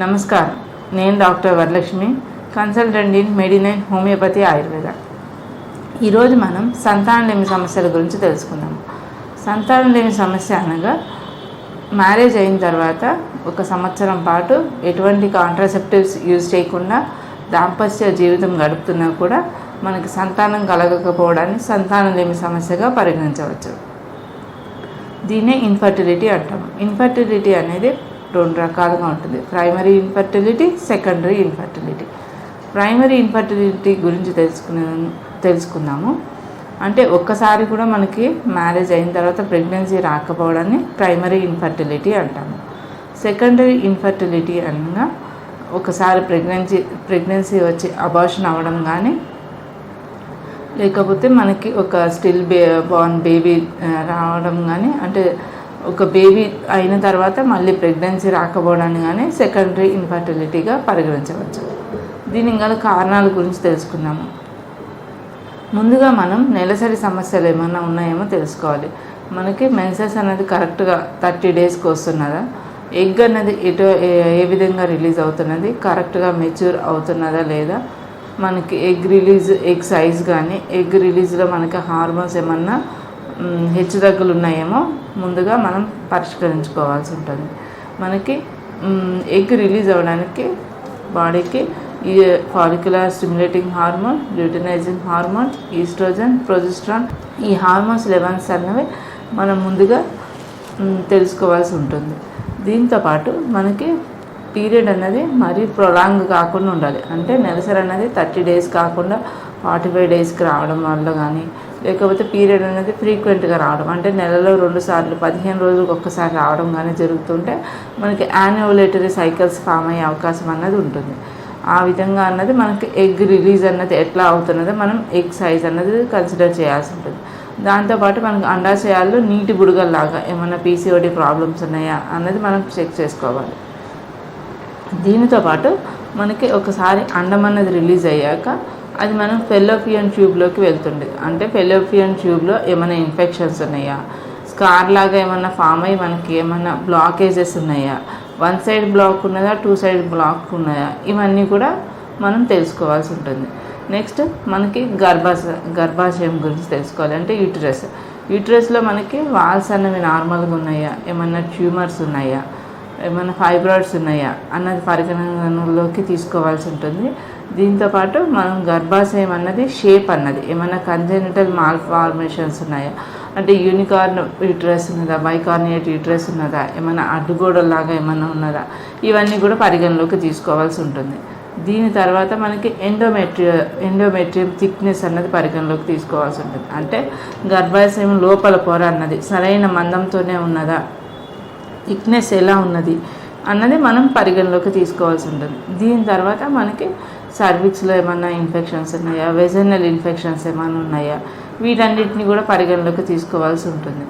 నమస్కారం. నేను doctor Varalakshmi consultant in Medinine homeopathy Ayurveda. ఈరోజు మనం సంతానలేమి సమస్యల గురించి తెలుసుకుందాము సంతానలేమి సమస్య అనగా మ్యారేజ్ అయిన తర్వాత ఒక సంవత్సరం పాటు ఎటువంటి కాంట్రాసెప్టివ్స్ యూజ్ చేయకుండా దాంపత్య జీవితం గడుపుతున్నా కూడా మనకి సంతానం కలగకపోవడాన్ని సంతానలేమి సమస్యగా పరిగణించవచ్చు. దీన్నే ఇన్ఫర్టిలిటీ అంటాము. ఇన్ఫర్టిలిటీ అనేది రెండు రకాలుగా ఉంటుంది. Primary infertility secondary infertility primary infertility గురించి తెలుసుకునే తెలుసుకుందాము. అంటే ఒక్కసారి కూడా మనకి మ్యారేజ్ అయిన తర్వాత ప్రెగ్నెన్సీ రాకపోవడాన్ని ప్రైమరీ ఇన్ఫర్టిలిటీ అంటాము. సెకండరీ ఇన్ఫర్టిలిటీ అనగా ఒకసారి ప్రెగ్నెన్సీ ప్రెగ్నెన్సీ వచ్చి అబార్షన్ అవ్వడం కానీ లేకపోతే మనకి ఒక స్టిల్ బే బార్న్ బేబీ రావడం కానీ అంటే ఒక బేబీ అయిన తర్వాత మళ్ళీ ప్రెగ్నెన్సీ రాకపోవడాన్ని కానీ సెకండరీ ఇన్ఫర్టిలిటీగా పరిగణించవచ్చు. దీని గల కారణాల గురించి తెలుసుకుందాము. ముందుగా మనం నెలసరి సమస్యలు ఏమైనా ఉన్నాయేమో తెలుసుకోవాలి. మనకి మెన్సెస్ అనేది కరెక్ట్గా థర్టీ డేస్కి వస్తున్నదా? ఎగ్ అనేది ఎటో ఏ విధంగా రిలీజ్ అవుతున్నది? కరెక్ట్గా మెచ్యూర్ అవుతున్నదా లేదా? మనకి ఎగ్ రిలీజ్ ఎగ్ సైజ్ కానీ ఎగ్ రిలీజ్లో మనకి హార్మోన్స్ ఏమన్నా హెచ్చుతగ్గులు ఉన్నాయేమో ముందుగా మనం పరిష్కరించుకోవాల్సి ఉంటుంది. మనకి ఎగ్ రిలీజ్ అవ్వడానికి బాడీకి ఈ follicular stimulating hormone luteinizing hormone oestrogen progesterone ఈ హార్మోన్స్ లెవెన్స్ అన్నవి మనం ముందుగా తెలుసుకోవాల్సి ఉంటుంది. దీంతోపాటు మనకి పీరియడ్ అనేది మరీ ప్రొలాంగ్ కాకుండా ఉండాలి. అంటే నెలసరి అనేది థర్టీ డేస్ కాకుండా ఫార్టీ ఫైవ్ డేస్కి రావడం వల్ల కానీ లేకపోతే పీరియడ్ అనేది ఫ్రీక్వెంట్గా రావడం అంటే నెలలో రెండు సార్లు పదిహేను రోజులకు ఒక్కసారి రావడం కానీ జరుగుతుంటే మనకి యాన్యువలేటరీ సైకిల్స్ ఫామ్ అయ్యే అవకాశం అన్నది ఉంటుంది. ఆ విధంగా అన్నది మనకి ఎగ్ రిలీజ్ అన్నది ఎట్లా అవుతున్నదో మనం ఎగ్ సైజ్ అన్నది కన్సిడర్ చేయాల్సి ఉంటుంది. దాంతోపాటు మనకు అండాశయాల్లో నీటి బుడగల్లాగా ఏమైనా పీసీఓడి ప్రాబ్లమ్స్ ఉన్నాయా అన్నది మనం చెక్ చేసుకోవాలి. దీనితో పాటు మనకి ఒకసారి అండం అన్నది రిలీజ్ అయ్యాక అది మనం ఫెలోపియన్ ట్యూబ్లోకి వెళ్తుంది అంటే ఫెలోపియన్ ట్యూబ్లో ఏమైనా ఇన్ఫెక్షన్స్ ఉన్నాయా? స్కార్ లాగా ఏమైనా ఫామ్ అయ్యి మనకి ఏమైనా బ్లాకేజెస్ ఉన్నాయా? వన్ సైడ్ బ్లాక్ ఉన్నదా? టూ సైడ్ బ్లాక్ ఉన్నాయా? ఇవన్నీ కూడా మనం తెలుసుకోవాల్సి ఉంటుంది. నెక్స్ట్ మనకి గర్భాశ గర్భాశయం గురించి తెలుసుకోవాలి. అంటే యూటరస్. యూటరస్లో మనకి వాల్స్ అన్నవి నార్మల్గా ఉన్నాయా? ఏమన్నా ట్యూమర్స్ ఉన్నాయా? ఏమైనా ఫైబ్రాయిడ్స్ ఉన్నాయా అన్నది పరిగణనలోకి తీసుకోవాల్సి ఉంటుంది. దీంతోపాటు మనం గర్భాశయం అన్నది షేప్ అన్నది ఏమైనా కంజెనిటల్ మాల్ ఫార్మేషన్స్ ఉన్నాయా? అంటే యూనికార్న్ యూట్రస్ ఉన్నదా? బైకార్నియేట్ యూట్రస్ ఉన్నదా? ఏమైనా అడ్డుగోడలాగా ఏమైనా ఉన్నదా? ఇవన్నీ కూడా పరిగణలోకి తీసుకోవాల్సి ఉంటుంది. దీని తర్వాత మనకి ఎండోమెట్రియో ఎండోమెట్రియం థిక్నెస్ అన్నది పరిగణలోకి తీసుకోవాల్సి ఉంటుంది. అంటే గర్భాశయం లోపల పొర అన్నది సరైన మందంతోనే ఉన్నదా? థిక్నెస్ ఎలా ఉన్నది అన్నది మనం పరిగణలోకి తీసుకోవాల్సి ఉంటుంది. దీని తర్వాత మనకి సర్విక్స్లో ఏమైనా ఇన్ఫెక్షన్స్ ఉన్నాయా? వెజనల్ ఇన్ఫెక్షన్స్ ఏమైనా ఉన్నాయా? వీటన్నిటిని కూడా పరిగణలోకి తీసుకోవాల్సి ఉంటుంది.